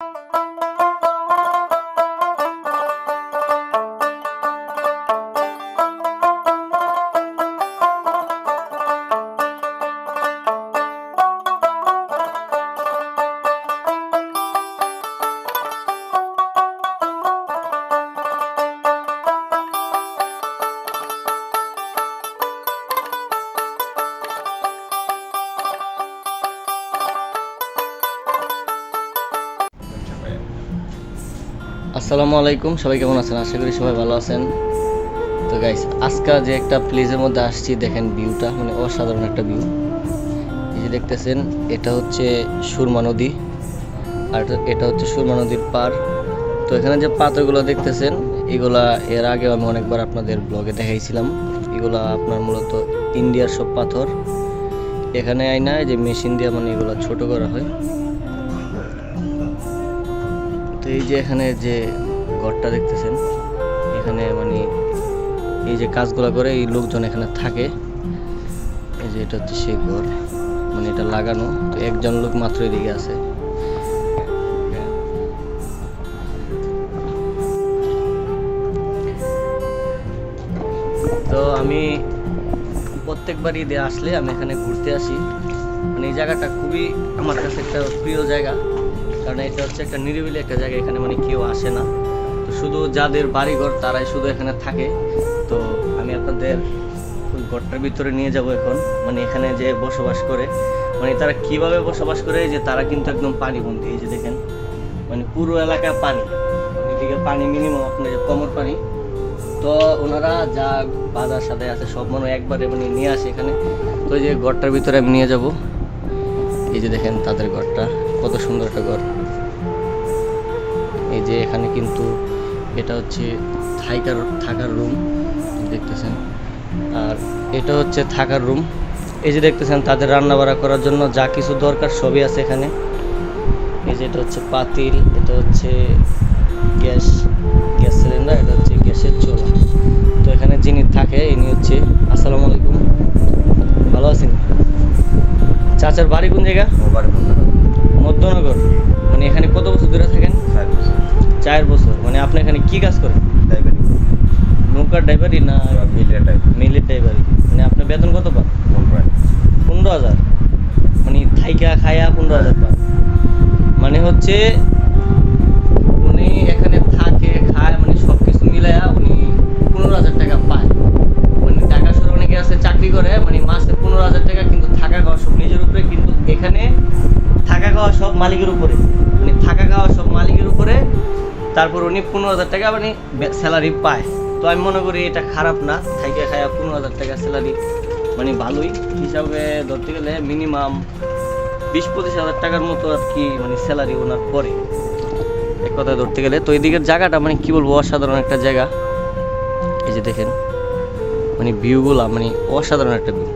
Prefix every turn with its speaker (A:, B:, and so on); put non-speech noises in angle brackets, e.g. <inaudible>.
A: Thank <laughs> you. আসসালামু আলাইকুম, সবাই কেমন আছেন? আশা করি সবাই ভালো আছেন। তো গাইস আজকে যে একটা প্লেসের মধ্যে আসছি, দেখেন ভিউটা মানে অসাধারণ একটা ভিউ এই যে দেখতেছেন, এটা হচ্ছে সুরমা নদী, আর এটা- হচ্ছে সুরমা নদীর পার তো এখানে যে পাথরগুলো দেখতেছেন, এগুলা এর আগে আমি অনেকবার আপনাদের ব্লগে দেখাইছিলাম। এগুলা আপনার মূলত ইন্ডিয়ার সব পাথর। এখানে আইনা এই যে মেশিন দিয়ে মানে এগুলা ছোট করা হয়। এই যে এখানে যে ঘরটা দেখতেছেন, এখানে মানে এই যে কাজগুলো করে এই লোকজন এখানে থাকে। এই যে এটা হচ্ছে সেই ঘর মানে এটা লাগানো, তো একজন লোক মাত্র এদিকে আছে। তো আমি প্রত্যেকবার ঈদে আসলে আমি এখানে ঘুরতে আসি। মানে এই জায়গাটা খুবই আমার কাছে একটা প্রিয় জায়গা। কারণ এটা হচ্ছে একটা নিরিবিলি একটা জায়গা, এখানে মানে কেউ আসে না। তো শুধু যাদের বাড়িঘর, তারাই শুধু এখানে থাকে। তো আমি আপনাদের ঘরটার ভিতরে নিয়ে যাব এখন। মানে এখানে যে বসবাস করে মানে তারা কীভাবে বসবাস করে যে তারা কিন্তু একদম পানিবন্দী, এই যে দেখেন। মানে পুরো এলাকা পানি। এদিকে পানি মিনিমাম আপনার যে কমর পানি। তো ওনারা যা বাজার সাথে আছে, সব মনে একবারে মানে নিয়ে আসে এখানে। তো যে ঘরটার ভিতরে আমি নিয়ে যাব। এই যে দেখেন তাদের ঘরটা, কত সুন্দর একটা ঘর। এই যে এখানে কিন্তু এটা হচ্ছে থাইকার, থাকার রুম দেখতেছেন। আর এটা হচ্ছে থাকার রুম। এই যে দেখতেছেন তাদের রান্না বাড়া করার জন্য যা কিছু দরকার সবই আছে এখানে। এই যে এটা হচ্ছে পাতিল, এটা হচ্ছে গ্যাস গ্যাস সিলিন্ডার, এটা হচ্ছে গ্যাসের চুলা। তো এখানে যিনি থাকে, ইনি হচ্ছে, আসসালামু আলাইকুম। চাচার বাড়ি কোন জায়গা? মধ্যনগর। মানে এখানে কত বছর ধরে থাকেন? চার বছর। মানে আপনি এখানে কি কাজ করেন? নৌকার ড্রাইভারি না মিলের ড্রাইভারি। মানে আপনার বেতন কত পান? পনেরো হাজার? মানে থাইকা খায়া পনেরো হাজার পান। মানে হচ্ছে এখানে থাকা খাওয়া সব মালিকের উপরে। মানে থাকা খাওয়া সব মালিকের উপরে, তারপর উনি পনেরো হাজার টাকা মানে স্যালারি পায়। তো আমি মনে করি এটা খারাপ না থাইকা খায়া পনেরো হাজার টাকা স্যালারি মানে ভালোই। হিসাবে ধরতে গেলে মিনিমাম বিশ পঁচিশ হাজার টাকার মতো আর কি মানে স্যালারি ওনার পরে। এক কথায় ধরতে গেলে। তো এদিকের জায়গাটা মানে কী বলব, অসাধারণ একটা জায়গা। এই যে দেখেন মানে ভিউগুলা মানে অসাধারণ একটা ভিউ